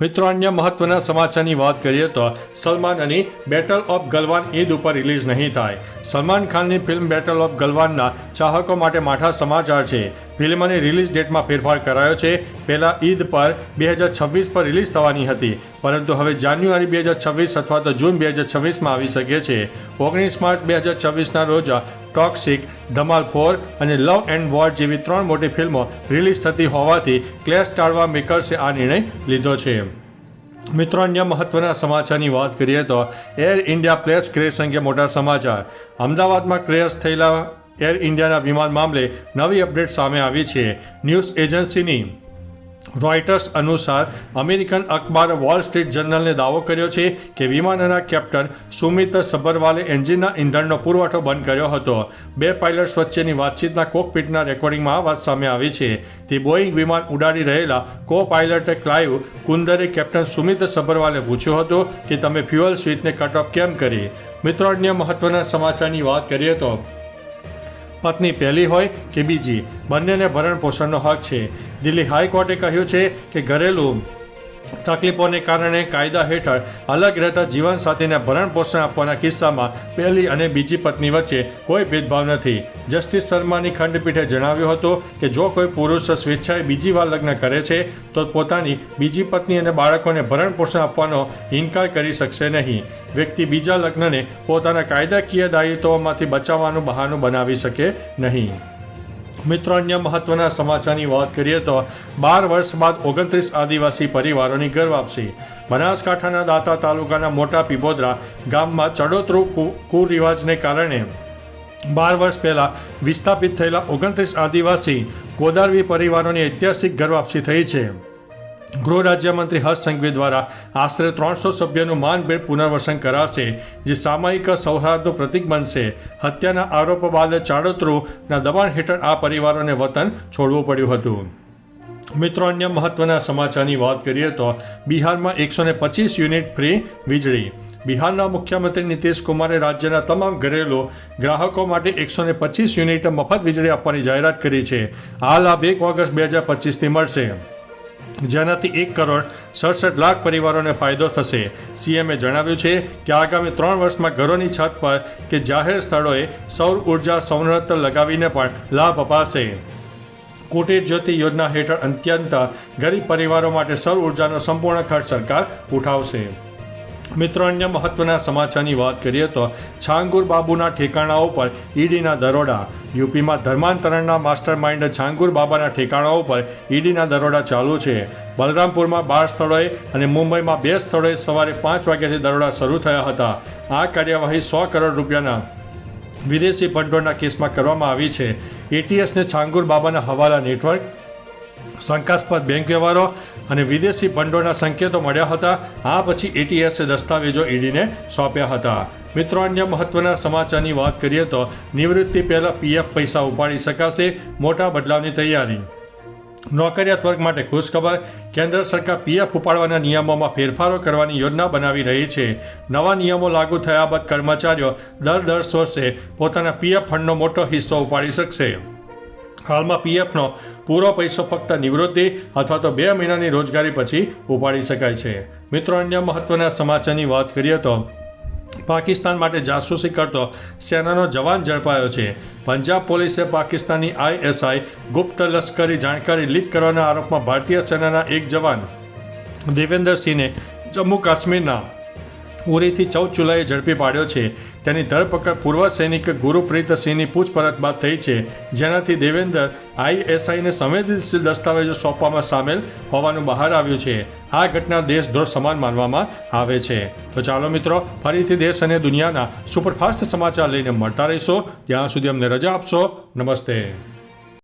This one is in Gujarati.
મિત્રો, અન્ય મહત્વના સમાચારની વાત કરીએ તો સલમાન અને બેટલ ઓફ ગલવાન ઈદ ઉપર રિલીઝ નહીં થાય. સલમાન ખાનની ફિલ્મ બેટલ ઓફ ગલવાનના ચાહકો માટે માઠા સમાચાર છે. ફિલ્મની રિલીઝ ડેટમાં ફેરફાર કરાયો છે. પહેલાં ઈદ પર બે હજાર છવ્વીસ પર રિલીઝ થવાની હતી. પરંતુ હવે જાન્યુઆરી બે હજાર છવ્વીસ અથવા તો જૂન બે હજાર છવ્વીસમાં આવી શકે છે. ઓગણીસ માર્ચ બે હજાર છવ્વીસના રોજ ટોક્સિક, ધમાલ ફોર અને લવ એન્ડ વોર જેવી ત્રણ મોટી ફિલ્મો રિલીઝ થતી હોવાથી ક્લેશ ટાળવા મેકર્સે આ નિર્ણય લીધો છે. મિત્રો, અન્ય મહત્વના સમાચારની વાત કરીએ તો એર ઇન્ડિયા પ્લેસ ક્રેશ અંગે મોટા સમાચાર. અમદાવાદમાં ક્રેશ થયેલા એર ઇન્ડિયાના વિમાન મામલે નવી અપડેટ સામે આવી છે. ન્યૂઝ એજન્સીની રોયટર્સ અનુસાર અમેરિકન અખબાર વોલ સ્ટ્રીટ જર્નલને દાવો કર્યો છે કે વિમાનના કેપ્ટન સુમિત સબરવાલે એન્જિનના ઇંધણનો પુરવઠો બંધ કર્યો હતો. બે પાયલટ્સ વચ્ચેની વાતચીતના કોકપીટના રેકોર્ડિંગમાં આ વાત સામે આવી છે. તે બોઈંગ વિમાન ઉડાડી રહેલા કો પાયલટ ક્લાઇવ કુંદરે કેપ્ટન સુમિત સબરવાલે પૂછ્યું હતું કે તમે ફ્યુઅલ સ્વિચને કટ ઓફ કેમ કરી? મિત્રો, અન્ય મહત્વના સમાચારની વાત કરીએ તો પત્ની પહેલી હોય કે બીજી. બંનેને ભરણ પોષણનો હક છે. દિલ્હી હાઈકોર્ટે કહ્યું છે કે ઘરેલું તકલીફોને કારણે કાયદા હેઠળ અલગ રહેતા જીવનસાથીને ભરણ પોષણ આપવાના કિસ્સામાં પહેલી અને બીજી પત્ની વચ્ચે કોઈ ભેદભાવ નથી. જસ્ટિસ શર્માની ખંડપીઠે જણાવ્યું હતું કે જો કોઈ પુરુષ સ્વેચ્છાએ બીજી વાર લગ્ન કરે છે, તો પોતાની બીજી પત્ની અને બાળકોને ભરણ પોષણ આપવાનો ઇનકાર કરી શકશે નહીં. વ્યક્તિ બીજા લગ્નને પોતાના કાયદાકીય દાયિત્વોમાંથી બચાવવાનું બહાનું બનાવી શકે નહીં. મિત્રો, અન્ય મહત્વના સમાચારની વાત કરીએ તો બાર વર્ષ બાદ ઓગણત્રીસ આદિવાસી પરિવારોની ઘર વાપસી બનાસકાંઠાના દાતા તાલુકાના મોટા પીબોદરા ગામમાં ચડોતરું કુરિવાજને કારણે બાર વર્ષ પહેલાં વિસ્થાપિત થયેલા ઓગણત્રીસ આદિવાસી ગોદારવી પરિવારોની ઐતિહાસિક ઘર વાપસી થઈ છે. ગૃહ રાજ્યમંત્રી હર્ષ સંઘવી દ્વારા આશરે ત્રણસો સભ્યોનું માનભેર પુનર્વસન કરાશે, જે સામાયિક સૌહાર્દનું પ્રતીક બનશે. હત્યાના આરોપ બાદ ચાડોતરુના દબાણ હેઠળ આ પરિવારોને વતન છોડવું પડ્યું હતું. મિત્રો, અન્ય મહત્વના સમાચારની વાત કરીએ તો બિહારમાં એકસો ને પચીસ યુનિટ ફ્રી વીજળી. બિહારના મુખ્યમંત્રી નીતિશ કુમારે રાજ્યના તમામ ઘરેલુ ગ્રાહકો માટે એકસો ને પચીસ યુનિટ મફત વીજળી આપવાની જાહેરાત કરી છે. આ લાભ એક ઓગસ્ટ બે હજાર પચીસથી મળશે. જેનાથી એક કરોડ સડસઠ લાખ પરિવારોને ફાયદો થશે. સીએમએ જણાવ્યું છે કે આગામી ત્રણ વર્ષમાં ઘરોની છત પર કે જાહેર સ્થળોએ સૌર ઊર્જા સંરક્ષણ લગાવીને પણ લાભ અપાશે. કુટીર જ્યોતિ યોજના હેઠળ અત્યંત ગરીબ પરિવારો માટે સૌર ઉર્જાનો સંપૂર્ણ ખર્ચ સરકાર ઉઠાવશે. મિત્રો, અન્ય મહત્વના સમાચારની વાત કરીએ તો છાંગુર બાબુના ઠેકાણાઓ પર ઈડીના દરોડા. યુપીમાં ધર્માંતરણના માસ્ટર માઇન્ડ છાંગુર બાબાના ઠેકાણાઓ પર ઈડીના દરોડા ચાલુ છે. બલરામપુરમાં બાર સ્થળોએ અને મુંબઈમાં બે સ્થળોએ સવારે પાંચ વાગ્યાથી દરોડા શરૂ થયા હતા. આ કાર્યવાહી સો કરોડ રૂપિયાના વિદેશી ભંડોળના કેસમાં કરવામાં આવી છે. એટીએસને છાંગુર બાબાના હવાલા નેટવર્ક શંકાસ્પદ બેંક વ્યવહારો અને વિદેશી ભંડોળના સંકેતો મળ્યા હતા. આ પછી એટીએસે દસ્તાવેજો ઈડીને સોંપ્યા હતા. મિત્રો, અન્ય મહત્વના સમાચારની વાત કરીએ તો નિવૃત્તિ પહેલાં પીએફ પૈસા ઉપાડી શકાશે. મોટા બદલાવની તૈયારી. નોકરિયાત વર્ગ માટે ખુશખબર. કેન્દ્ર સરકાર પીએફ ઉપાડવાના નિયમોમાં ફેરફારો કરવાની યોજના બનાવી રહી છે. નવા નિયમો લાગુ થયા બાદ કર્મચારીઓ દર દસ વર્ષે પોતાના પીએફ ફંડનો મોટો હિસ્સો ઉપાડી શકશે. હાલમાં પીએફનો પૂરો પૈસો ફક્ત નિવૃત્તિ અથવા તો બે મહિનાની રોજગારી પછી ઉપાડી શકાય છે. મિત્રો, અન્ય મહત્વના સમાચારની વાત કરીએ તો, પાકિસ્તાન માટે જાસૂસી કરતો સેનાનો જવાન ઝડપાયો છે. પંજાબ પોલીસે પાકિસ્તાની આઈએસઆઈ ગુપ્ત લશ્કરી જાણકારી લીક કરવાના આરોપમાં ભારતીય સેનાના એક જવાન, દેવેન્દ્રસિંહને જમ્મુ કાશ્મીરના ઉરીથી ચૌદ જુલાઈએ ઝડપી પાડ્યો છે. તેની ધરપકડ પૂર્વ સૈનિક ગુરુપ્રીત સિંહની પૂછપરછ બાદ થઈ છે. જેનાથી દેવેન્દર આઈએસઆઈને સંવેદનશીલ દસ્તાવેજો સોંપવામાં સામેલ હોવાનું બહાર આવ્યું છે. આ ઘટના દેશદ્રોહ સમાન માનવામાં આવે છે. તો ચાલો મિત્રો, ફરીથી દેશ અને દુનિયાના સુપરફાસ્ટ સમાચાર લઈને મળતા રહીશો. ત્યાં સુધી અમને રજા આપશો. નમસ્તે.